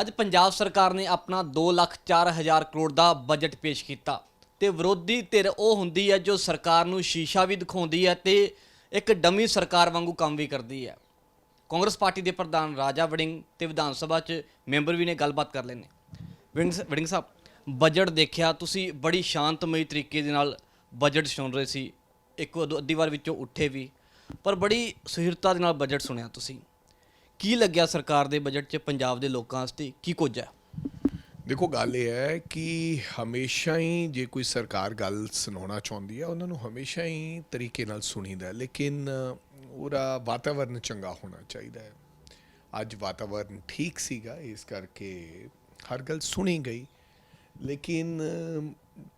ਅੱਜ ਪੰਜਾਬ ਸਰਕਾਰ ਨੇ ਆਪਣਾ 2 ਲੱਖ 4 ਹਜ਼ਾਰ ਕਰੋੜ ਦਾ ਬਜਟ ਪੇਸ਼ ਕੀਤਾ ਤੇ ਵਿਰੋਧੀ ਧਿਰ ਉਹ ਹੁੰਦੀ ਹੈ ਜੋ ਸਰਕਾਰ ਨੂੰ ਸ਼ੀਸ਼ਾ ਵੀ ਦਿਖਾਉਂਦੀ ਹੈ ਤੇ ਇੱਕ ਡਮੀ ਸਰਕਾਰ ਵਾਂਗੂ ਕੰਮ ਵੀ ਕਰਦੀ ਹੈ। ਕਾਂਗਰਸ ਪਾਰਟੀ ਦੇ ਪ੍ਰਧਾਨ ਰਾਜਾ ਵੜਿੰਗ ਤੇ ਵਿਧਾਨ ਸਭਾ 'ਚ ਮੈਂਬਰ ਵੀ ਨੇ, ਗੱਲਬਾਤ ਕਰ ਲੈਣੇ ਵੜਿੰਗ ਸ- ਵੜਿੰਗ ਸਾਹਿਬ, ਬਜਟ ਦੇਖਿਆ, ਤੁਸੀਂ ਬੜੀ ਸ਼ਾਂਤਮਈ ਤਰੀਕੇ ਦੇ ਨਾਲ ਬਜਟ ਸੁਣ ਰਹੇ ਸੀ। ਇੱਕ ਅੱਧ- ਅੱਧੀ ਵਾਰ ਵਿੱਚੋਂ ਉੱਠੇ ਵੀ, ਪਰ ਬੜੀ ਸੁਹਿਰਤਾ ਦੇ ਨਾਲ ਬਜਟ ਸੁਣਿਆ ਤੁਸੀਂ। ਕੀ ਲੱਗਿਆ ਸਰਕਾਰ ਦੇ ਬਜਟ 'ਚ ਪੰਜਾਬ ਦੇ ਲੋਕਾਂ ਵਾਸਤੇ? ਕੀ ਕੁਝ ਹੈ? ਦੇਖੋ, ਗੱਲ ਇਹ ਹੈ ਕਿ ਹਮੇਸ਼ਾ ਹੀ ਜੇ ਕੋਈ ਸਰਕਾਰ ਗੱਲ ਸੁਣਾਉਣਾ ਚਾਹੁੰਦੀ ਹੈ, ਉਹਨਾਂ ਨੂੰ ਹਮੇਸ਼ਾ ਹੀ ਤਰੀਕੇ ਨਾਲ ਸੁਣੀਦਾ ਲੇਕਿਨ ਉਹਦਾ ਵਾਤਾਵਰਨ ਚੰਗਾ ਹੋਣਾ ਚਾਹੀਦਾ ਹੈ। ਅੱਜ ਵਾਤਾਵਰਨ ਠੀਕ ਸੀਗਾ, ਇਸ ਕਰਕੇ ਹਰ ਗੱਲ ਸੁਣੀ ਗਈ। ਲੇਕਿਨ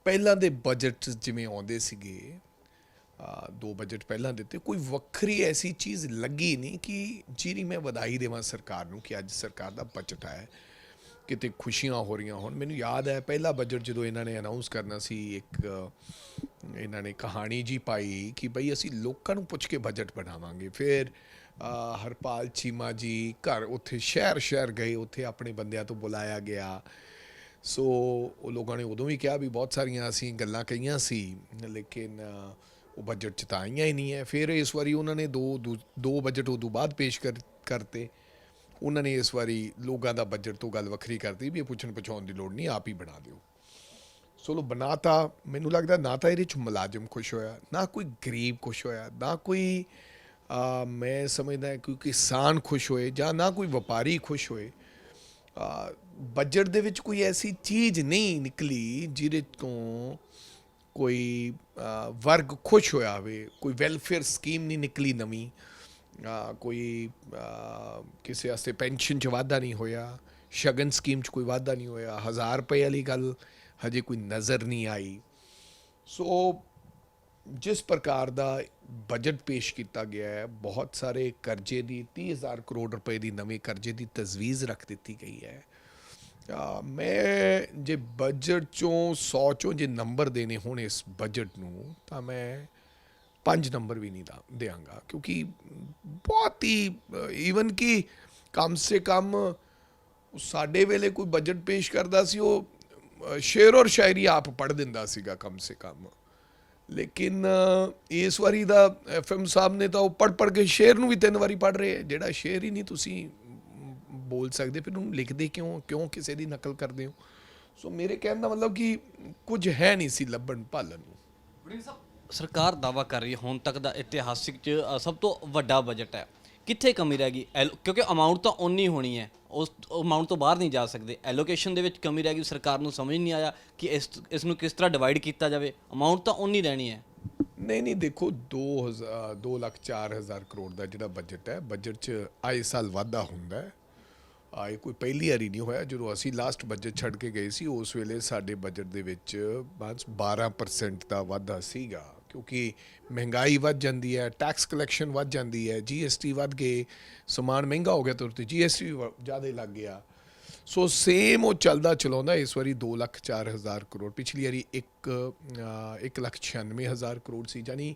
ਪਹਿਲਾਂ ਦੇ ਬਜਟ ਜਿਵੇਂ ਆਉਂਦੇ ਸੀਗੇ ਦੋ ਬਜਟ ਪਹਿਲਾਂ ਦਿੱਤੇ, ਕੋਈ ਵੱਖਰੀ ਐਸੀ ਚੀਜ਼ ਲੱਗੀ ਨਹੀਂ ਕਿ ਜਿਹੜੀ ਮੈਂ ਵਧਾਈ ਦੇਵਾਂ ਸਰਕਾਰ ਨੂੰ ਕਿ ਅੱਜ ਸਰਕਾਰ ਦਾ ਬਜਟ ਆਇਆ ਹੈ। ਕਿਤੇ ਖੁਸ਼ੀਆਂ ਹੋ ਰਹੀਆਂ ਹੋਣ ਮੈਨੂੰ ਯਾਦ ਹੈ, ਪਹਿਲਾ ਬਜਟ ਜਦੋਂ ਇਹਨਾਂ ਨੇ ਅਨਾਉਂਸ ਕਰਨਾ ਸੀ, ਇੱਕ, ਇਹਨਾਂ ਨੇ ਕਹਾਣੀ ਜੀ ਪਾਈ ਕਿ ਭਈ ਅਸੀਂ ਲੋਕਾਂ ਨੂੰ ਪੁੱਛ ਕੇ ਬਜਟ ਬਣਾਵਾਂਗੇ ਫਿਰ ਹਰਪਾਲ ਚੀਮਾ ਜੀ ਘਰ ਉੱਥੇ ਸ਼ਹਿਰ ਸ਼ਹਿਰ ਗਏ, ਉੱਥੇ ਆਪਣੇ ਬੰਦਿਆਂ ਤੋਂ ਬੁਲਾਇਆ ਗਿਆ ਸੋ ਉਹ ਲੋਕਾਂ ਨੇ ਉਦੋਂ ਵੀ ਕਿਹਾ ਵੀ ਬਹੁਤ ਸਾਰੀਆਂ ਅਸੀਂ ਗੱਲਾਂ ਕਹੀਆਂ ਸੀ, ਲੇਕਿਨ ਉਹ ਬਜਟ ਚ ਤਾਂ ਆਈਆਂ ਹੀ ਨਹੀਂ ਹੈ ਫਿਰ ਇਸ ਵਾਰੀ ਉਹਨਾਂ ਨੇ ਦੋ ਦੂ- ਦੋ ਬਜਟ ਉਦੋਂ ਬਾਅਦ ਪੇਸ਼ ਕਰ, ਕਰਤੇ। ਉਹਨਾਂ ਨੇ ਇਸ ਵਾਰੀ ਲੋਕਾਂ ਦਾ ਬਜਟ ਤੋਂ ਗੱਲ ਵੱਖਰੀ ਕਰਤੀ ਵੀ ਇਹ ਪੁੱਛਣ ਪਛਾਉਣ ਦੀ ਲੋੜ ਨਹੀਂ, ਆਪ ਹੀ ਬਣਾ ਦਿਓ। ਸੋ ਲੋ ਬਣਾਤਾ ਮੈਨੂੰ ਲੱਗਦਾ ਨਾ ਤਾਂ ਇਹਦੇ ਚ ਮੁਲਾਜ਼ਮ ਖੁਸ਼ ਹੋਇਆ, ਨਾ ਕੋਈ ਗਰੀਬ ਖੁਸ਼ ਹੋਇਆ, ਨਾ ਕੋਈ ਮੈਂ ਸਮਝਦਾ ਕਿ ਕਿਸਾਨ ਖੁਸ਼ ਹੋਏ ਜਾਂ ਨਾ ਕੋਈ ਵਪਾਰੀ ਖੁਸ਼ ਹੋਏ। ਬਜਟ ਦੇ ਵਿੱਚ ਕੋਈ ਐਸੀ ਚੀਜ਼ ਨਹੀਂ ਨਿਕਲੀ ਜਿਹਦੇ ਤੋਂ ਕੋਈ ਵਰਗ ਖੁਸ਼ ਹੋਇਆ ਹੋਵੇ, ਕੋਈ ਵੈਲਫੇਅਰ ਸਕੀਮ ਨਹੀਂ ਨਿਕਲੀ ਨਵੀਂ ਕੋਈ ਕਿਸੇ ਵਾਸਤੇ ਪੈਨਸ਼ਨ ਚ ਵਾਧਾ ਨਹੀਂ ਹੋਇਆ, ਸ਼ਗਨ ਸਕੀਮ ਚ ਕੋਈ ਵਾਧਾ ਨਹੀਂ ਹੋਇਆ 1000 ਰੁਪਏ ਵਾਲੀ ਗੱਲ ਹਜੇ ਕੋਈ ਨਜ਼ਰ ਨਹੀਂ ਆਈ। ਸੋ, ਜਿਸ ਪ੍ਰਕਾਰ ਦਾ ਬਜਟ ਪੇਸ਼ ਕੀਤਾ ਗਿਆ ਹੈ, ਬਹੁਤ ਸਾਰੇ ਕਰਜ਼ੇ ਦੀ 30000 ਕਰੋੜ ਰੁਪਏ ਦੀ ਨਵੇਂ ਕਰਜ਼ੇ ਦੀ ਤਜਵੀਜ਼ ਰੱਖ ਦਿੱਤੀ ਗਈ ਹੈ। ਮੈਂ ਜੇ ਬਜਟ ਚੋਂ 100 ਚੋਂ ਜੇ ਨੰਬਰ ਦੇਣੇ ਹੋਣ ਇਸ ਬਜਟ ਨੂੰ ਤਾਂ ਮੈਂ ਪੰਜ ਨੰਬਰ ਵੀ ਨਹੀਂ ਦਾ ਦਿਆਂਗਾ ਕਿਉਂਕਿ ਬਹੁਤ ਹੀ ਈਵਨ ਕਿ ਕਮ ਸੇ ਕਮ ਸਾਡੇ ਵੇਲੇ ਕੋਈ ਬਜਟ ਪੇਸ਼ ਕਰਦਾ ਸੀ ਉਹ ਅ, ਸ਼ੇਰ ਔਰ ਸ਼ਾਇਰੀ ਆਪ ਪੜ੍ਹ ਦਿੰਦਾ ਸੀਗਾ ਕਮ ਸੇ ਕਮ। ਲੇਕਿਨ ਇਸ ਵਾਰੀ ਦਾ ਐਫਐਮ ਸਾਹਿਬ ਨੇ ਤਾਂ ਉਹ ਪੜ੍ਹ ਪੜ੍ਹ ਕੇ ਸ਼ੇਰ ਨੂੰ ਵੀ ਤਿੰਨ ਵਾਰੀ ਪੜ੍ਹ ਰਹੇ ਜਿਹੜਾ ਸ਼ੇਰ ਹੀ ਨਹੀਂ ਤੁਸੀਂ ਬੋਲ ਸਕਦੇ ਫਿਰ ਉਹਨੂੰ ਲਿਖਦੇ ਕਿਉਂ ਕਿਉਂ ਕਿਸੇ ਦੀ ਨਕਲ ਕਰਦੇ ਹੋ? ਸੋ ਮੇਰੇ ਕਹਿਣ ਦਾ ਮਤਲਬ ਕਿ ਕੁਝ ਹੈ ਨਹੀਂ ਸੀ ਲੱਭਣ ਭਾਲਣ ਨੂੰ। ਸਾਹਿਬ ਸਰਕਾਰ ਦਾਵਾ ਕਰ ਰਹੀ ਹੈ ਹੁਣ ਤੱਕ ਦਾ ਇਤਿਹਾਸਿਕ 'ਚ ਸਭ ਤੋਂ ਵੱਡਾ ਬਜਟ ਹੈ। ਕਿੱਥੇ ਕਮੀ ਰਹਿ ਗਈ? ਕਿਉਂਕਿ ਅਮਾਉਂਟ ਤਾਂ ਓਨੀ ਹੋਣੀ ਹੈ। ਉਸ ਅਮਾਉਂਟ ਤੋਂ ਬਾਹਰ ਨਹੀਂ ਜਾ ਸਕਦੇ। ਐਲੋਕੇਸ਼ਨ ਦੇ ਵਿੱਚ ਕਮੀ ਰਹਿ ਗਈ ਸਰਕਾਰ ਨੂੰ ਸਮਝ ਨਹੀਂ ਆਇਆ ਕਿ ਇਸ ਇਸ ਨੂੰ ਕਿਸ ਤਰ੍ਹਾਂ ਡਿਵਾਈਡ ਕੀਤਾ ਜਾਵੇ। ਅਮਾਉਂਟ ਤਾਂ ਓਨੀ ਰਹਿਣੀ ਹੈ। ਨਹੀਂ ਨਹੀਂ ਦੇਖੋ 2000 2 ਲੱਖ 4000 ਕਰੋੜ ਦਾ ਜਿਹੜਾ ਬਜਟ ਹੈ ਬਜਟ 'ਚ ਆਏ ਸਾਲ ਵਾਧਾ ਹੁੰਦਾ ਹੈ। ਆਏ ਕੋਈ ਪਹਿਲੀ ਵਾਰੀ ਨਹੀਂ ਹੋਇਆ, ਜਦੋਂ ਅਸੀਂ ਲਾਸਟ ਬਜਟ ਛੱਡ ਕੇ ਗਏ ਸੀ, ਉਸ ਵੇਲੇ ਸਾਡੇ ਬਜਟ ਦੇ ਵਿੱਚ ਬਸ 12% ਦਾ ਵਾਧਾ ਸੀਗਾ, ਕਿਉਂਕਿ ਮਹਿੰਗਾਈ ਵੱਧ ਜਾਂਦੀ ਹੈ ਟੈਕਸ ਕਲੈਕਸ਼ਨ ਵੱਧ ਜਾਂਦੀ ਹੈ ਜੀਐਸਟੀ ਵੱਧ ਗਏ, ਸਮਾਨ ਮਹਿੰਗਾ ਹੋ ਗਿਆ ਤਾਂ ਉੱਤੇ ਜੀਐਸਟੀ ਜ਼ਿਆਦਾ ਲੱਗ ਗਿਆ। ਸੋ ਸੇਮ ਉਹ ਚੱਲਦਾ ਚਲਾਉਂਦਾ, ਇਸ ਵਾਰੀ 2 ਲੱਖ 4 ਹਜ਼ਾਰ ਕਰੋੜ, ਪਿਛਲੀ ਵਾਰੀ 1 1 ਲੱਖ 96 ਹਜ਼ਾਰ ਕਰੋੜ ਸੀ ਯਾਨੀ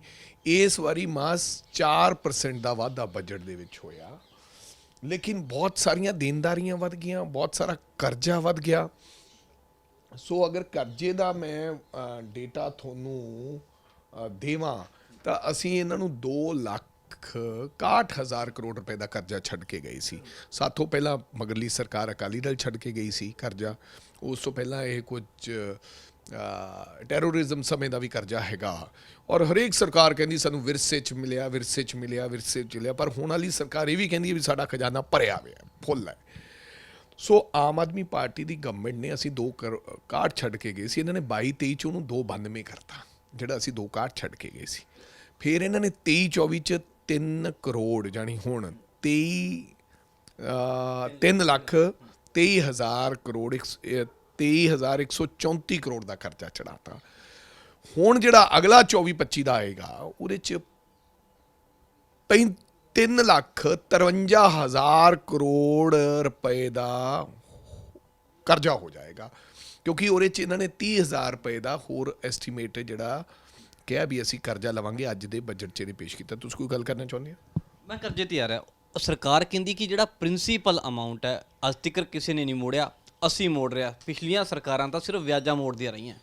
ਇਸ ਵਾਰੀ ਮਾਸ 4% ਦਾ ਵਾਧਾ ਬਜਟ ਦੇ ਵਿੱਚ ਹੋਇਆ। ਲੇਕਿਨ ਬਹੁਤ ਸਾਰੀਆਂ ਦੇਣਦਾਰੀਆਂ ਵੱਧ ਗਈਆਂ, ਬਹੁਤ ਸਾਰਾ ਕਰਜ਼ਾ ਵੱਧ ਗਿਆ। ਸੋ ਅਗਰ ਕਰਜ਼ੇ ਦਾ ਮੈਂ ਡੇਟਾ ਤੁਹਾਨੂੰ ਦੇਵਾਂ, ਤਾਂ ਅਸੀਂ ਇਹਨਾਂ ਨੂੰ 2 ਲੱਖ 61000 ਕਰੋੜ ਰੁਪਏ ਦਾ ਕਰਜ਼ਾ ਛੱਡ ਕੇ ਗਈ ਸੀ। ਸਾਥੋਂ ਪਹਿਲਾਂ ਮਗਰਲੀ ਸਰਕਾਰ ਅਕਾਲੀ ਦਲ ਛੱਡ ਕੇ ਗਈ ਸੀ ਕਰਜ਼ਾ। ਉਸ ਤੋਂ ਪਹਿਲਾਂ ਇਹ ਕੁਝ ਟੈਰੋਰਿਜ਼ਮ ਸਮੇਂ ਦਾ ਵੀ ਕਰਜ਼ਾ ਹੈਗਾ। ਔਰ ਹਰੇਕ ਸਰਕਾਰ ਕਹਿੰਦੀ ਸਾਨੂੰ ਵਿਰਸੇ ਚ ਮਿਲਿਆ, ਵਿਰਸੇ ਚ ਮਿਲਿਆ, ਵਿਰਸੇ ਚ ਮਿਲਿਆ, ਪਰ ਹੁਣ ਵਾਲੀ ਸਰਕਾਰ ਇਹ ਵੀ ਕਹਿੰਦੀ ਹੈ ਵੀ ਸਾਡਾ ਖਜ਼ਾਨਾ ਭਰਿਆ ਹੋਇਆ ਫੁੱਲ ਹੈ। ਸੋ ਆਮ ਆਦਮੀ ਪਾਰਟੀ ਦੀ ਗਵਰਨਮੈਂਟ ਨੇ ਅਸੀਂ ਦੋ ਕਰ- ਕਾਰਡ ਛੱਡ ਕੇ ਗਏ ਸੀ। ਇਹਨਾਂ ਨੇ 22 23 ਚ ਉਹਨੂੰ 292 ਕਰਤਾ, ਜਿਹੜਾ ਅਸੀਂ ਦੋ ਕਾਰਡ ਛੱਡ ਕੇ ਗਏ ਸੀ। ਫਿਰ ਇਹਨਾਂ ਨੇ 23 24 ਚ 3 ਕਰੋੜ ਜਾਨੀ ਹੁਣ 23 3 ਲੱਖ 23000 ਕਰੋੜ 23134 ਕਰੋੜ ਦਾ ਖਰਚਾ ਚੜਾਤਾ ਹੁਣ ਜਿਹੜਾ ਅਗਲਾ 24 25 ਦਾ ਆਏਗਾ, ਉਹਦੇ ਚ 3 ਲੱਖ 53 ਹਜ਼ਾਰ ਕਰੋੜ ਰੁਪਏ ਦਾ ਕਰਜ਼ਾ ਹੋ ਜਾਏਗਾ। ਕਿਉਂਕਿ ਉਹਦੇ ਚ ਇਹਨਾਂ ਨੇ 30 ਹਜ਼ਾਰ ਰੁਪਏ ਦਾ ਹੋਰ ਐਸਟੀਮੇਟ ਜਿਹੜਾ ਕਿਹਾ ਵੀ ਅਸੀਂ ਕਰਜ਼ਾ ਲਵਾਂਗੇ ਅੱਜ ਦੇ ਬਜਟ ਚ ਇਹਨੇ ਪੇਸ਼ ਕੀਤਾ। ਤੁਸੀਂ ਕੋਈ ਗੱਲ ਕਰਨਾ ਚਾਹੁੰਦੇ ਹੋ? ਮੈਂ ਕਰਜ਼ੇ ਤੇ ਆ ਰਿਹਾ। ਸਰਕਾਰ ਕਹਿੰਦੀ ਕਿ ਜਿਹੜਾ ਪ੍ਰਿੰਸੀਪਲ ਅਮਾਉਂਟ ਹੈ, ਅੱਜ ਤੱਕ ਕਿਸੇ ਨੇ ਨਹੀਂ ਮੋੜਿਆ। ਅਸੀਂ ਮੋੜ ਰਿਹਾ, ਪਿਛਲੀਆਂ ਸਰਕਾਰਾਂ ਤਾਂ ਸਿਰਫ ਵਿਆਜਾਂ ਮੋੜਦੀਆਂ ਰਹੀਆਂ।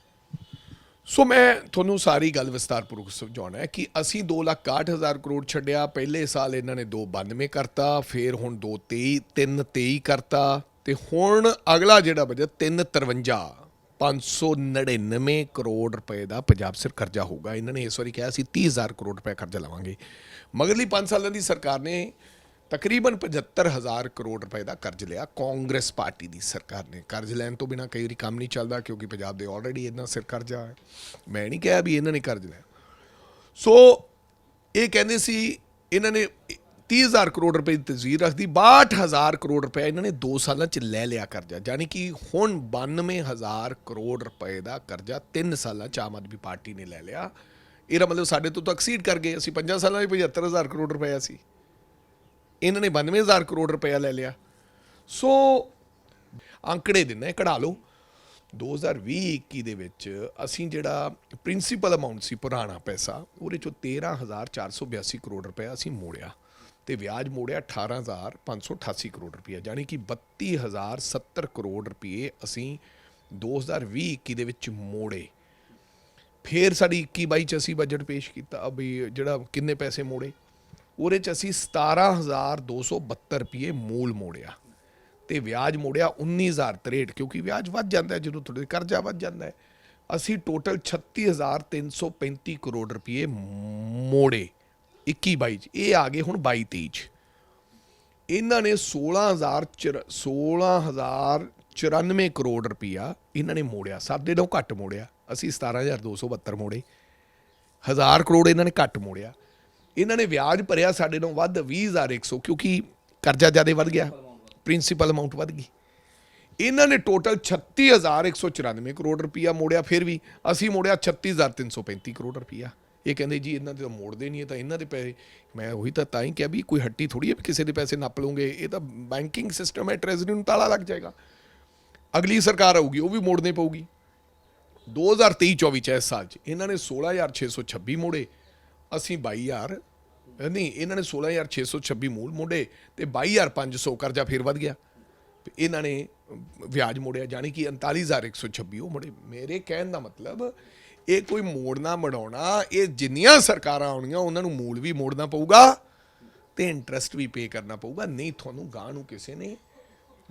ਸੋ ਮੈਂ ਤੁਹਾਨੂੰ ਸਾਰੀ ਗੱਲ ਵਿਸਤਾਰਪੂਰਵਕ ਸਮਝਾਉਣਾ ਹੈ ਕਿ ਅਸੀਂ 261000 ਕਰੋੜ ਛੱਡਿਆ, ਪਹਿਲੇ ਸਾਲ ਇਹਨਾਂ ਨੇ 292 ਕਰਤਾ, ਫਿਰ ਹੁਣ 223 323 ਕਰਤਾ, ਤੇ ਹੁਣ ਅਗਲਾ ਜਿਹੜਾ ਬਜਟ 353 599 ਕਰੋੜ ਰੁਪਏ ਦਾ ਪੰਜਾਬ ਸਿਰ ਕਰਜ਼ਾ ਹੋਊਗਾ। ਇਹਨਾਂ ਨੇ ਇਸ ਵਾਰੀ ਕਿਹਾ ਸੀ 30000 ਕਰੋੜ ਰੁਪਏ ਕਰਜ਼ਾ ਲਵਾਂਗੇ। ਮਗਰਲੀ 5 ਸਾਲਾਂ ਦੀ ਸਰਕਾਰ ਨੇ ਤਕਰੀਬਨ 75000 ਕਰੋੜ ਰੁਪਏ ਦਾ ਕਰਜ਼ ਲਿਆ ਕਾਂਗਰਸ ਪਾਰਟੀ ਦੀ ਸਰਕਾਰ ਨੇ। ਕਰਜ਼ ਲੈਣ ਤੋਂ ਬਿਨਾ ਕਈ ਵਾਰੀ ਕੰਮ ਨਹੀਂ ਚੱਲਦਾ ਕਿਉਂਕਿ ਪੰਜਾਬ ਦੇ ਆਲਰੇਡੀ ਇੰਨਾ ਸਿਰ ਕਰਜ਼ਾ ਹੈ। ਮੈਂ ਨਹੀਂ ਕਿਹਾ ਵੀ ਇਹਨਾਂ ਨੇ ਕਰਜ਼ ਲਿਆ। ਸੋ ਇਹ ਕਹਿੰਦੇ ਸੀ ਇਹਨਾਂ ਨੇ 30000 ਕਰੋੜ ਰੁਪਏ ਦੀ ਤਸਵੀਰ ਰੱਖਦੀ 62000 ਕਰੋੜ ਰੁਪਏ ਇਹਨਾਂ ਨੇ 2 ਸਾਲਾਂ ਚ ਲੈ ਲਿਆ ਕਰਜ਼ਾ। ਯਾਨੀ ਕਿ ਹੁਣ 92000 ਕਰੋੜ ਰੁਪਏ ਦਾ ਕਰਜ਼ਾ 3 ਸਾਲਾਂ ਚ ਆਮ ਆਦਮੀ ਪਾਰਟੀ ਨੇ ਲੈ ਲਿਆ। ਇਹਦਾ ਮਤਲਬ ਸਾਡੇ ਤੋਂ ਤਾਂ ਐਕਸੀਡ ਕਰ ਗਏ। ਅਸੀਂ 5 ਸਾਲਾਂ ਵਿੱਚ 75000 ਕਰੋੜ ਰੁਪਏ ਸੀ ਇਹਨਾਂ ਨੇ 92000 ਕਰੋੜ ਰੁਪਇਆ ਲੈ ਲਿਆ। ਸੋ ਅੰਕੜੇ ਦਿੰਨੇ ਕਢਾ ਲਓ। 2020-21 ਦੇ ਵਿੱਚ ਅਸੀਂ ਜਿਹੜਾ ਪ੍ਰਿੰਸੀਪਲ ਅਮਾਉਂਟ ਸੀ, ਪੁਰਾਣਾ ਪੈਸਾ, ਉਹਦੇ ਚੋਂ 13482 ਕਰੋੜ ਰੁਪਇਆ ਅਸੀਂ ਮੋੜਿਆ ਤੇ ਵਿਆਜ ਮੋੜਿਆ 18588 ਕਰੋੜ ਰੁਪਇਆ, ਯਾਨੀ ਕਿ 32070 ਕਰੋੜ ਰੁਪਏ ਅਸੀਂ 2020-21 ਦੇ ਵਿੱਚ ਮੋੜੇ। ਫੇਰ ਸਾਡੀ 21 22 ਚ ਅਸੀਂ ਬਜਟ ਪੇਸ਼ ਕੀਤਾ, ਵੀ ਜਿਹੜਾ ਕਿੰਨੇ ਪੈਸੇ ਮੋੜੇ? ਉਹਦੇ ਚ ਅਸੀਂ 17272 ਰੁਪਏ ਮੂਲ ਮੋੜਿਆ ਤੇ ਵਿਆਜ ਮੋੜਿਆ 19063 ਕਿਉਂਕਿ ਵਿਆਜ ਵੱਧ ਜਾਂਦਾ ਹੈ, ਜਦੋਂ ਤੁਹਾਡੇ ਕਰਜ਼ਾ ਵੱਧ ਜਾਂਦਾ ਹੈ। ਅਸੀਂ ਟੋਟਲ 36335 ਕਰੋੜ ਰੁਪਏ ਮੋੜੇ 21 22 ਚ, ਇਹ ਆ ਗਏ ਹੁਣ 22 23 ਚ। ਇਹਨਾਂ ਨੇ 16000 ਚਰ- 16094 ਕਰੋੜ ਰੁਪਇਆ ਇਹਨਾਂ ਨੇ ਮੋੜਿਆ, ਸਾਡੇ ਤੋਂ ਘੱਟ ਮੋੜਿਆ। ਅਸੀਂ 17272 ਮੋੜੇ। 1000 ਕਰੋੜ ਇਹਨਾਂ ਨੇ ਘੱਟ ਮੋੜਿਆ। ਇਹਨਾਂ ਨੇ ਵਿਆਜ ਭਰਿਆ ਸਾਡੇ ਨਾਲੋਂ ਵੱਧ 20100 ਕਿਉਂਕਿ ਕਰਜ਼ਾ ਜ਼ਿਆਦਾ ਵੱਧ ਗਿਆ ਪ੍ਰਿੰਸੀਪਲ ਅਮਾਉਂਟ ਵੱਧ ਗਈ। ਇਹਨਾਂ ਨੇ ਟੋਟਲ 36194 ਕਰੋੜ ਰੁਪਇਆ ਮੋੜਿਆ, ਫਿਰ ਵੀ ਅਸੀਂ ਮੋੜਿਆ 36335 ਕਰੋੜ ਰੁਪਇਆ ਇਹ ਕਹਿੰਦੇ ਜੀ ਇਹਨਾਂ ਦੇ ਤਾਂ ਮੋੜਦੇ ਨਹੀਂ, ਇਹ ਤਾਂ ਇਹਨਾਂ ਦੇ ਪੈਸੇ, ਮੈਂ ਉਹੀ ਤਾਂ ਤਾਂ ਹੀ ਕਿਹਾ ਵੀ ਕੋਈ ਹੱਟੀ ਥੋੜੀ ਹੈ ਵੀ ਕਿਸੇ ਦੇ ਪੈਸੇ ਨੱਪ ਲਓਗੇ ਇਹ ਤਾਂ ਬੈਂਕਿੰਗ ਸਿਸਟਮ ਹੈ ਟ੍ਰੈਜ਼ਰੀ ਨੂੰ ਤਾਲਾ ਲੱਗ ਜਾਏਗਾ। ਅਗਲੀ ਸਰਕਾਰ ਆਊਗੀ, ਉਹ ਵੀ ਮੋੜਨੇ ਪਊਗੀ। 2023-24 ਚ ਇਸ ਸਾਲ ਚ, ਇਹਨਾਂ ਨੇ 16626 ਮੋੜੇ। ਅਸੀਂ 22000 ਨਹੀਂ, ਇਹਨਾਂ ਨੇ 16626 ਮੂਲ ਮੋੜੇ ਤੇ 22500 ਕਰਜ਼ਾ ਫੇਰ ਵੱਧ ਗਿਆ। ਇਹਨਾਂ ਨੇ ਵਿਆਜ ਮੋੜਿਆ ਜਾਨੀ ਕਿ 39126 ਉਹ ਮੋੜੇ ਮੇਰੇ ਕਹਿਣ ਦਾ ਮਤਲਬ, ਇਹ ਕੋਈ ਮੋੜਨਾ ਮੜਾਉਣਾ, ਇਹ ਜਿੰਨੀਆਂ ਸਰਕਾਰਾਂ ਆਉਣੀਆਂ, ਉਹਨਾਂ ਨੂੰ ਮੂਲ ਵੀ ਮੋੜਨਾ ਪਊਗਾ ਤੇ ਇੰਟਰਸਟ ਵੀ ਪੇ ਕਰਨਾ ਪਊਗਾ। ਨਹੀਂ, ਤੁਹਾਨੂੰ ਗਾਂ ਨੂੰ ਕਿਸੇ ਨੇ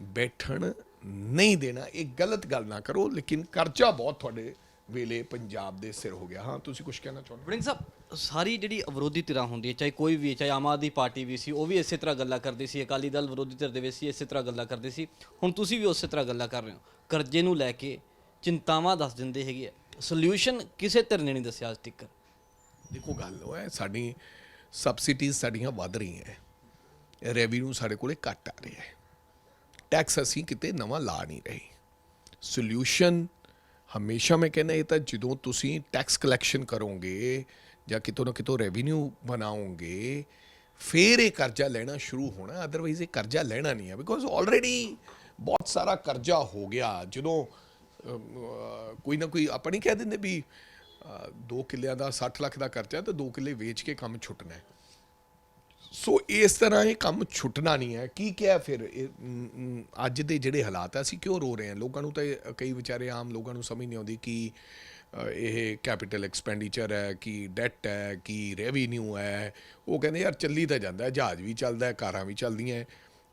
ਬੈਠਣ ਨਹੀਂ ਦੇਣਾ। ਇਹ ਗਲਤ ਗੱਲ ਨਾ ਕਰੋ, ਲੇਕਿਨ ਕਰਜ਼ਾ ਬਹੁਤ ਤੁਹਾਡੇ ਵੇਲੇ ਪੰਜਾਬ ਦੇ ਸਿਰ ਹੋ ਗਿਆ। ਹਾਂ ਤੁਸੀਂ ਕੁਝ ਕਹਿਣਾ ਚਾਹੁੰਦੇ ਵੜਿੰਗ ਸਾਹਿਬ ਸਾਰੀ ਜਿਹੜੀ ਵਿਰੋਧੀ ਧਿਰਾਂ ਹੁੰਦੀ ਹੈ ਚਾਹੇ ਕੋਈ ਵੀ ਹੈ, ਚਾਹੇ ਆਮ ਆਦਮੀ ਪਾਰਟੀ ਵੀ ਸੀ ਉਹ ਵੀ ਇਸੇ ਤਰ੍ਹਾਂ ਗੱਲਾਂ ਕਰਦੀ ਸੀ ਅਕਾਲੀ ਦਲ ਵਿਰੋਧੀ ਧਿਰ ਦੇ ਵਿੱਚ ਸੀ ਇਸੇ ਤਰ੍ਹਾਂ ਗੱਲਾਂ ਕਰਦੇ ਸੀ। ਹੁਣ ਤੁਸੀਂ ਵੀ ਉਸੇ ਤਰ੍ਹਾਂ ਗੱਲਾਂ ਕਰ ਰਹੇ ਹੋ। ਕਰਜ਼ੇ ਨੂੰ ਲੈ ਕੇ ਚਿੰਤਾਵਾਂ ਦੱਸ ਦਿੰਦੇ ਹੈਗੇ ਆ। ਸੋਲੂਸ਼ਨ ਕਿਸੇ ਧਿਰ ਨੇ ਨਹੀਂ ਦੱਸਿਆ ਅੱਜ ਤੱਕ। ਦੇਖੋ ਗੱਲ ਉਹ ਹੈ ਸਾਡੀ ਸਬਸਿਡੀਜ਼ ਸਾਡੀਆਂ ਵੱਧ ਰਹੀਆਂ ਹੈ। ਰੈਵਨਿਊ ਸਾਡੇ ਕੋਲੇ ਘੱਟ ਆ ਰਿਹਾ ਹੈ। ਟੈਕਸ ਅਸੀਂ ਕਿਤੇ ਨਵਾਂ ਲਾ ਨਹੀਂ ਰਹੇ। ਸੋਲੂਸ਼ਨ ਹਮੇਸ਼ਾ ਮੈਂ ਕਹਿੰਦਾ ਇਹ ਤਾਂ ਜਦੋਂ ਤੁਸੀਂ ਟੈਕਸ ਕਲੈਕਸ਼ਨ ਕਰੋਗੇ ਜਾਂ ਕਿਤੋਂ ਨਾ ਕਿਤੋਂ ਰੈਵਨਿਊ ਬਣਾਓਗੇ ਫਿਰ ਇਹ ਕਰਜ਼ਾ ਲੈਣਾ ਸ਼ੁਰੂ ਹੋਣਾ ਅਦਰਵਾਈਜ਼ ਇਹ ਕਰਜ਼ਾ ਲੈਣਾ ਨਹੀਂ ਹੈ ਬਿਕੋਜ਼ ਆਲਰੇਡੀ ਬਹੁਤ ਸਾਰਾ ਕਰਜ਼ਾ ਹੋ ਗਿਆ। ਜਦੋਂ ਕੋਈ ਨਾ ਕੋਈ ਆਪਾਂ ਨਹੀਂ ਕਹਿ ਦਿੰਦੇ ਵੀ ਅਹ, ਦੋ ਕਿੱਲਿਆਂ ਦਾ 60 ਲੱਖ ਦਾ ਕਰਜ਼ਾ ਤੇ ਦੋ ਕਿੱਲੇ ਵੇਚ ਕੇ ਕੰਮ ਛੁੱਟਣਾ ਹੈ। ਸੋ ਇਸ ਤਰ੍ਹਾਂ ਇਹ ਕੰਮ ਛੁੱਟਣਾ ਨਹੀਂ ਹੈ। ਕੀ ਕਿਹਾ ਫਿਰ? ਇਹ, ਅੱਜ ਦੇ ਜਿਹੜੇ ਹਾਲਾਤ ਆ ਅਸੀਂ ਕਿਉਂ ਰੋ ਰਹੇ ਹਾਂ? ਲੋਕਾਂ ਨੂੰ ਤਾਂ ਕਈ ਵਿਚਾਰੇ ਆਮ ਲੋਕਾਂ ਨੂੰ ਸਮਝ ਨਹੀਂ ਆਉਂਦੀ ਕਿ ਇਹ ਕੈਪੀਟਲ ਐਕਸਪੈਂਡੀਚਰ ਹੈ ਕਿ ਡੈਟ ਹੈ ਕਿ ਰੈਵਨਿਊ ਹੈ। ਉਹ ਕਹਿੰਦੇ ਯਾਰ ਚੱਲੀ ਤਾਂ ਜਾਂਦਾ ਜਹਾਜ਼ ਵੀ ਚੱਲਦਾ ਕਾਰਾਂ ਵੀ ਚੱਲਦੀਆਂ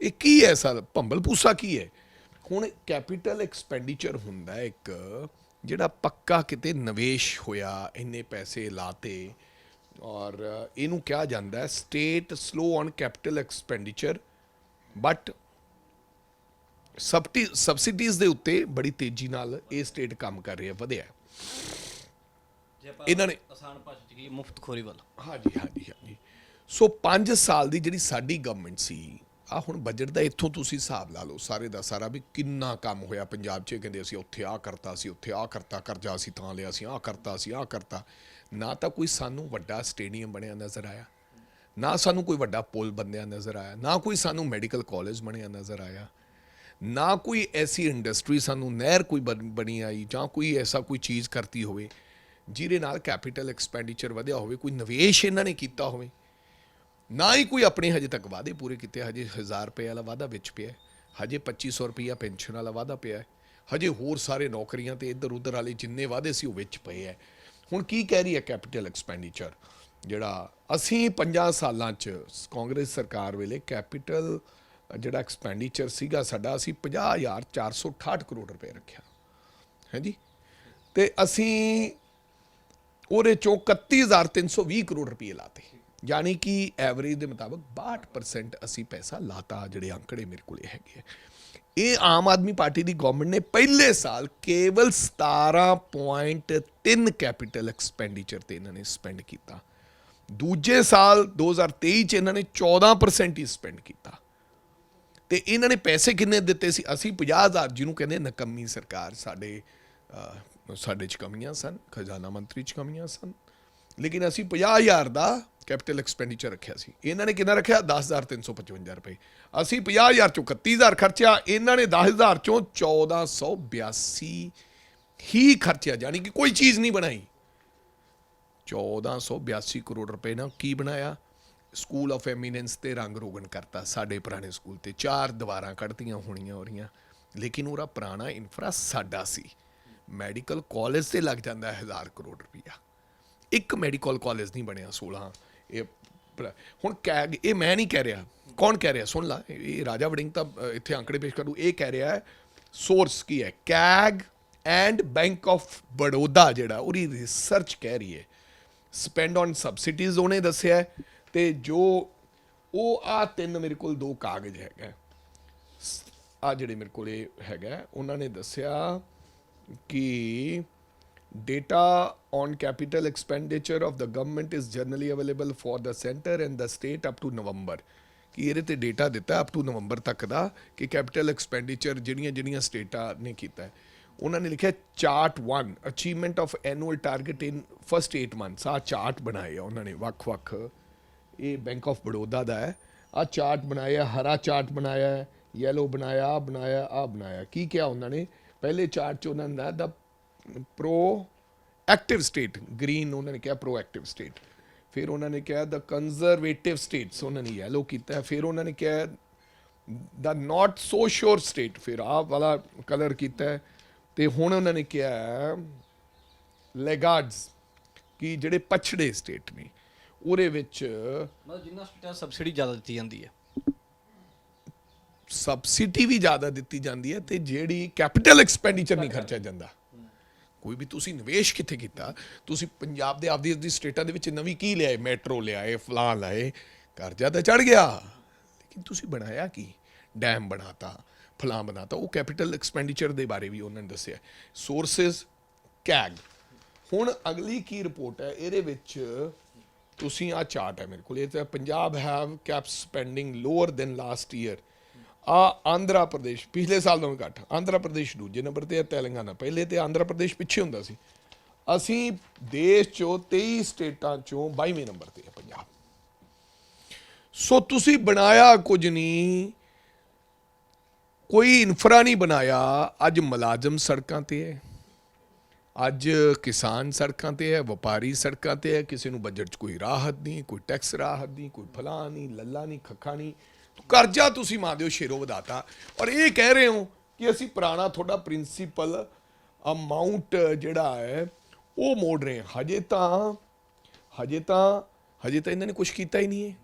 ਇਹ ਕੀ ਹੈ ਸਰ ਭੰਬਲ ਪੂਸਾ ਕੀ ਹੈ? ਹੁਣ ਕੈਪੀਟਲ ਐਕਸਪੈਂਡੀਚਰ ਹੁੰਦਾ ਇੱਕ ਜਿਹੜਾ ਪੱਕਾ ਕਿਤੇ ਨਿਵੇਸ਼ ਹੋਇਆ ਇੰਨੇ ਪੈਸੇ ਲਾਤੇ ਔਰ ਇਹਨੂੰ ਕਿਹਾ ਜਾਂਦਾ ਹੈ state slow on capital expenditure but subsidy subsidies ਦੇ ਉੱਤੇ ਬੜੀ ਤੇਜ਼ੀ ਨਾਲ ਇਹ ਸਟੇਟ ਕੰਮ ਕਰ ਰਹੀ ਹੈ। ਵਧਿਆ ਇਹਨਾਂ ਨੇ ਆਸਾਨ ਭਾਸ਼ਾ ਚ ਕਹੀਏ ਮੁਫਤਖੋਰੀ ਵੱਲ। ਹਾਂਜੀ ਹਾਂਜੀ ਹਾਂਜੀ। ਸੋ 5 ਸਾਲ ਦੀ ਜਿਹੜੀ ਸਾਡੀ ਗਵਰਨਮੈਂਟ ਸੀ ਆ ਹੁਣ ਬਜਟ ਦਾ ਇੱਥੋਂ ਤੁਸੀਂ ਹਿਸਾਬ ਲਾ ਲਓ ਸਾਰੇ ਦਾ ਸਾਰਾ ਵੀ ਕਿੰਨਾ ਕੰਮ ਹੋਇਆ। ਪੰਜਾਬ 'ਚ ਕਹਿੰਦੇ ਅਸੀਂ ਉੱਥੇ ਆ ਕਰਤਾ ਸੀ ਉੱਥੇ ਆ ਕਰਤਾ, ਕਰਜ਼ਾ ਅਸੀਂ ਤਾਂ ਲਿਆ ਸੀ ਆ ਕਰਤਾ ਸੀ ਆ ਕਰਤਾ। ਨਾ ਤਾਂ ਕੋਈ ਸਾਨੂੰ ਵੱਡਾ ਸਟੇਡੀਅਮ ਬਣਿਆ ਨਜ਼ਰ ਆਇਆ, ਨਾ ਸਾਨੂੰ ਕੋਈ ਵੱਡਾ ਪੁਲ ਬਣਿਆ ਨਜ਼ਰ ਆਇਆ, ਨਾ ਕੋਈ ਸਾਨੂੰ ਮੈਡੀਕਲ ਕਾਲਜ ਬਣਿਆ ਨਜ਼ਰ ਆਇਆ, ਨਾ ਕੋਈ ਐਸੀ ਇੰਡਸਟਰੀ ਸਾਨੂੰ ਨਹਿਰ ਕੋਈ ਬਣ- ਬਣੀ ਆਈ ਜਾਂ ਕੋਈ ਐਸਾ ਕੋਈ ਚੀਜ਼ ਕਰਤੀ ਹੋਵੇ, ਜਿਹਦੇ ਨਾਲ ਕੈਪੀਟਲ ਐਕਸਪੈਂਡੀਚਰ ਵਧਿਆ ਹੋਵੇ, ਕੋਈ ਨਿਵੇਸ਼ ਇਹਨਾਂ ਨੇ ਕੀਤਾ ਹੋਵੇ। ਨਾ ਹੀ ਕੋਈ ਆਪਣੇ ਹਜੇ ਤੱਕ ਵਾਅਦੇ ਪੂਰੇ ਕੀਤੇ, ਹਜੇ 1000 ਰੁਪਏ ਵਾਲਾ ਵਾਅਦਾ ਵਿੱਚ ਪਿਆ ਹੈ। ਹਜੇ 2500 ਰੁਪਈਆ ਪੈਨਸ਼ਨ ਵਾਲਾ ਵਾਅਦਾ ਪਿਆ ਹਜੇ ਹੋਰ ਸਾਰੇ ਨੌਕਰੀਆਂ ਤੇ ਇੱਧਰ ਉੱਧਰ ਵਾਲੇ ਜਿੰਨੇ ਵਾਅਦੇ ਸੀ ਉਹ ਵਿੱਚ ਪਏ ਹੈ। ਹੁਣ ਕੀ ਕਹਿ ਰਹੀ ਹੈ ਕੈਪੀਟਲ ਐਕਸਪੈਂਡੀਚਰ ਜਿਹੜਾ ਅਸੀਂ 50 ਸਾਲਾਂ ਚ ਕਾਂਗਰਸ ਸਰਕਾਰ ਵੇਲੇ ਕੈਪੀਟਲ ਜਿਹੜਾ ਐਕਸਪੈਂਡੀਚਰ ਸੀਗਾ ਸਾਡਾ, ਅਸੀਂ 50468 ਕਰੋੜ ਰੁਪਏ ਰੱਖਿਆ। ਹੈ ਜੀ? ਤੇ ਅਸੀਂ ਉਹਦੇ ਚੋਂ 31320 ਕਰੋੜ ਰੁਪਏ ਲਾਤੇ। ਯਾਨੀ ਕਿ ਐਵਰੇਜ ਦੇ ਮੁਤਾਬਕ 62% ਅਸੀਂ ਪੈਸਾ ਲਾਤਾ ਜਿਹੜੇ ਅੰਕੜੇ ਮੇਰੇ ਕੋਲੇ ਹੈਗੇ ਆ। ਇਹ ਆਮ ਆਦਮੀ ਪਾਰਟੀ ਦੀ ਗਵਰਨਮੈਂਟ ਨੇ ਪਹਿਲੇ ਸਾਲ ਕੇਵਲ 17.3 ਕੈਪੀਟਲ ਐਕਸਪੈਂਡੀਚਰ ਤੇ ਇਹਨਾਂ ਨੇ ਸਪੈਂਡ ਕੀਤਾ। ਦੂਜੇ ਸਾਲ 2023 ਚ ਇਹਨਾਂ ਨੇ 14% ਹੀ ਸਪੈਂਡ ਕੀਤਾ। ਤੇ ਇਹਨਾਂ ਨੇ ਪੈਸੇ ਕਿੰਨੇ ਦਿੱਤੇ ਸੀ? ਅਸੀਂ 50000 ਜਿਹਨੂੰ ਕਹਿੰਦੇ ਨਕੰਮੀ ਸਰਕਾਰ, ਸਾਡੇ ਸਾਡੇ ਚ ਕਮੀਆਂ ਸਨ, ਖਜ਼ਾਨਾ ਮੰਤਰੀ ਚ ਕਮੀਆਂ ਸਨ। ਲੇਕਿਨ ਅਸੀਂ 50000 ਦਾ ਕੈਪੀਟਲ ਐਕਸਪੈਂਡੀਚਰ ਰੱਖਿਆ ਸੀ। ਇਹਨਾਂ ਨੇ ਕਿੰਨਾ ਰੱਖਿਆ? 10355 ਰੁਪਏ। ਅਸੀਂ 50000 ਚੋਂ 31000 ਖਰਚਿਆ। ਇਹਨਾਂ ਨੇ 10000 ਚੋਂ 1482 ਹੀ ਖਰਚਿਆ। ਯਾਨੀ ਕਿ ਕੋਈ ਚੀਜ਼ ਨਹੀਂ ਬਣਾਈ। 1482 ਕਰੋੜ ਰੁਪਏ ਨਾਲ ਕੀ ਬਣਾਇਆ? ਸਕੂਲ ਆਫ ਐਮੀਨੈਂਸ ਤੇ ਰੰਗ ਰੋਗਨ ਕਰਤਾ ਸਾਡੇ ਪੁਰਾਣੇ ਸਕੂਲ ਤੇ। ਚਾਰ ਦੀਵਾਰਾਂ ਕੱਢਤੀਆਂ ਹੋਣੀਆਂ ਹੋ ਰਹੀਆਂ ਲੇਕਿਨ ਉਹਦਾ ਪੁਰਾਣਾ ਇਨਫਰਾ ਸਾਡਾ ਸੀ। ਮੈਡੀਕਲ ਕਾਲਜ ਤੇ ਲੱਗ ਜਾਂਦਾ ਹੈ 1000 ਕਰੋੜ ਰੁਪਈਆ ਇੱਕ ਮੈਡੀਕਲ ਕਾਲਜ ਨਹੀਂ ਬਣਿਆ 16 ਇਹ ਹੁਣ ਕੈਗ ਇਹ ਮੈਂ ਨਹੀਂ ਕਹਿ ਰਿਹਾ। ਕੌਣ ਕਹਿ ਰਿਹਾ? ਸੁਣ ਲਾ, ਇਹ ਰਾਜਾ ਵੜਿੰਗ ਤਾਂ ਇੱਥੇ ਅੰਕੜੇ ਪੇਸ਼ ਕਰੂ। ਇਹ ਕਹਿ ਰਿਹਾ ਹੈ ਸੋਰਸ ਕੀ ਹੈ? CAG and Bank of Baroda ਜਿਹੜਾ, ਉਹਦੀ ਰਿਸਰਚ ਕਹਿ ਰਹੀ ਹੈ। ਸਪੈਂਡ ਔਨ ਸਬਸਿਡੀਜ਼ ਉਹਨੇ ਦੱਸਿਆ ਹੈ, ਤੇ ਜੋ ਉਹ ਆ ਤਿੰਨ ਮੇਰੇ ਕੋਲ ਦੋ ਕਾਗਜ਼ ਹੈਗਾ। ਆ ਜਿਹੜੇ ਮੇਰੇ ਕੋਲ ਇਹ ਹੈਗਾ, ਉਹਨਾਂ ਨੇ ਦੱਸਿਆ ਕਿ data on capital expenditure of the government is generally available for the center and the state up to November. ਕਿ ਇਹਦੇ ਤੇ ਡੇਟਾ ਦਿੱਤਾ ਅਪ ਟੂ ਨਵੰਬਰ ਤੱਕ ਦਾ ਕਿ ਕੈਪੀਟਲ ਐਕਸਪੈਂਡੀਚਰ ਜਿਹੜੀਆਂ ਜਿਹੜੀਆਂ ਸਟੇਟਾਂ ਨੇ ਕੀਤਾ ਉਹਨਾਂ ਨੇ ਲਿਖਿਆ chart 1 achievement of annual target in first 8 months ਆ ਚਾਰਟ ਬਣਾਏ ਆ ਉਹਨਾਂ ਨੇ ਵੱਖ-ਵੱਖ ਇਹ ਬੈਂਕ ਆਫ ਬੜੌਦਾ ਦਾ ਹੈ। ਆ ਚਾਰਟ ਬਣਾਇਆ, ਹਰਾ ਚਾਰਟ ਬਣਾਇਆ ਯੈਲੋ ਬਣਾਇਆ, ਆਹ ਬਣਾਇਆ ਆ ਬਣਾਇਆ। ਕੀ ਕਿਹਾ ਉਹਨਾਂ ਨੇ? ਪਹਿਲੇ ਚਾਰਟ ਚ ਉਹਨਾਂ ਦਾ ਪ੍ਰੋ ਐਕਟਿਵ ਸਟੇਟ ਗ੍ਰੀਨ ਉਹਨਾਂ ਨੇ ਕਿਹਾ ਪ੍ਰੋ ਐਕਟਿਵ ਸਟੇਟ ਫਿਰ ਉਹਨਾਂ ਨੇ ਕਿਹਾ ਦਾ ਕੰਜ਼ਰਵੇਟਿਵ ਸਟੇਟਸ ਉਹਨਾਂ ਨੇ ਯੈਲੋ ਕੀਤਾ। ਫਿਰ ਉਹਨਾਂ ਨੇ ਕਿਹਾ ਦਾ ਨਾਟ ਸੋ ਸ਼ੋਰ ਸਟੇਟ ਫਿਰ ਆਹ ਵਾਲਾ ਕਲਰ ਕੀਤਾ। ਤੇ ਹੁਣ ਉਹਨਾਂ ਨੇ ਕਿਹਾ ਲੈਗਾਰਡਸ ਕਿ ਜਿਹੜੇ ਪਛੜੇ ਸਟੇਟ ਨੇ ਉਹਦੇ ਵਿੱਚ ਮਤਲਬ ਜਿੰਨਾ ਸਟੇਟਾਂ ਸਬਸਿਡੀ ਜ਼ਿਆਦਾ ਦਿੱਤੀ ਜਾਂਦੀ ਹੈ। ਸਬਸਿਡੀ ਵੀ ਜ਼ਿਆਦਾ ਦਿੱਤੀ ਜਾਂਦੀ ਹੈ ਤੇ ਜਿਹੜੀ ਕੈਪੀਟਲ ਐਕਸਪੈਂਡੀਚਰ ਨਹੀਂ ਖਰਚਿਆ ਜਾਂਦਾ। ਕੋਈ ਵੀ ਤੁਸੀਂ ਨਿਵੇਸ਼ ਕਿੱਥੇ ਕੀਤਾ? ਤੁਸੀਂ ਪੰਜਾਬ ਦੇ ਆਪਦੀ ਆਪਦੀ ਸਟੇਟਾਂ ਦੇ ਵਿੱਚ ਨਵੀਂ ਕੀ ਲਿਆਏ? ਮੈਟਰੋ ਲਿਆਏ ਫਲਾਂ ਲਾਏ, ਕਰਜ਼ਾ ਤਾਂ ਚੜ ਗਿਆ। ਲੇਕਿਨ ਤੁਸੀਂ ਬਣਾਇਆ ਕੀ? ਡੈਮ ਬਣਾਤਾ ਫਲਾਂ ਬਣਾਤਾ। ਉਹ ਕੈਪੀਟਲ ਐਕਸਪੈਂਡੀਚਰ ਦੇ ਬਾਰੇ ਵੀ ਉਹਨਾਂ ਨੇ ਦੱਸਿਆ। ਸੋਰਸਸ ਕੈਗ ਹੁਣ ਅਗਲੀ ਕੀ ਰਿਪੋਰਟ ਹੈ? ਇਹਦੇ ਵਿੱਚ ਤੁਸੀਂ ਆ ਚਾਰਟ ਹੈ ਮੇਰੇ ਕੋਲ। ਇਹ ਤਾਂ Punjab have cap spending lower than last year ਆ ਆਂਧਰਾ ਪ੍ਰਦੇਸ਼, ਪਿਛਲੇ ਸਾਲ ਤੋਂ ਵੀ ਘੱਟ, ਆਂਧਰਾ ਪ੍ਰਦੇਸ਼ ਦੂਜੇ ਨੰਬਰ ਤੇ ਹੈ ਤੇਲੰਗਾਨਾ। ਪਹਿਲੇ ਤੇ ਆਂਧਰਾ ਪ੍ਰਦੇਸ਼ ਪਿੱਛੇ ਹੁੰਦਾ ਸੀ। ਅਸੀਂ ਦੇਸ਼ ਚੋਂ 23 ਸਟੇਟਾਂ ਚੋਂ 22ਵੇਂ ਨੰਬਰ ਤੇ ਹੈ ਪੰਜਾਬ। ਸੋ ਤੁਸੀਂ ਬਣਾਇਆ ਕੁਝ ਨਹੀਂ, ਕੋਈ ਇਨਫਰਾ ਨਹੀਂ ਬਣਾਇਆ, ਅੱਜ ਮੁਲਾਜ਼ਮ ਸੜਕਾਂ ਤੇ ਹੈ। ਅੱਜ ਕਿਸਾਨ ਸੜਕਾਂ ਤੇ ਹੈ, ਵਪਾਰੀ ਸੜਕਾਂ ਤੇ ਹੈ, ਕਿਸੇ ਨੂੰ ਬਜਟ 'ਚ ਕੋਈ ਰਾਹਤ ਨਹੀਂ, ਕੋਈ ਟੈਕਸ ਰਾਹਤ ਨਹੀਂ, ਕੋਈ ਫਲਾ ਨਹੀਂ, ਲੱਲਾ ਨਹੀਂ, ਖੱਖਾ ਨਹੀਂ। ਕਰਜ਼ਾ ਤੁਸੀਂ ਮਾਂ ਦਿਓ, ਸ਼ੇਰੋ ਵਧਾਤਾ। ਔਰ ਇਹ ਕਹਿ ਰਹੇ ਹੋ ਕਿ ਅਸੀਂ ਪੁਰਾਣਾ ਤੁਹਾਡਾ ਪ੍ਰਿੰਸੀਪਲ ਅਮਾਉਂਟ ਜਿਹੜਾ ਹੈ, ਉਹ ਮੋੜ ਰਹੇ ਹਾਂ। ਹਜੇ ਤਾਂ ਹਜੇ ਤਾਂ ਹਜੇ ਤਾਂ ਇਹਨਾਂ ਨੇ ਕੁਝ ਕੀਤਾ ਹੀ ਨਹੀਂ ਹੈ।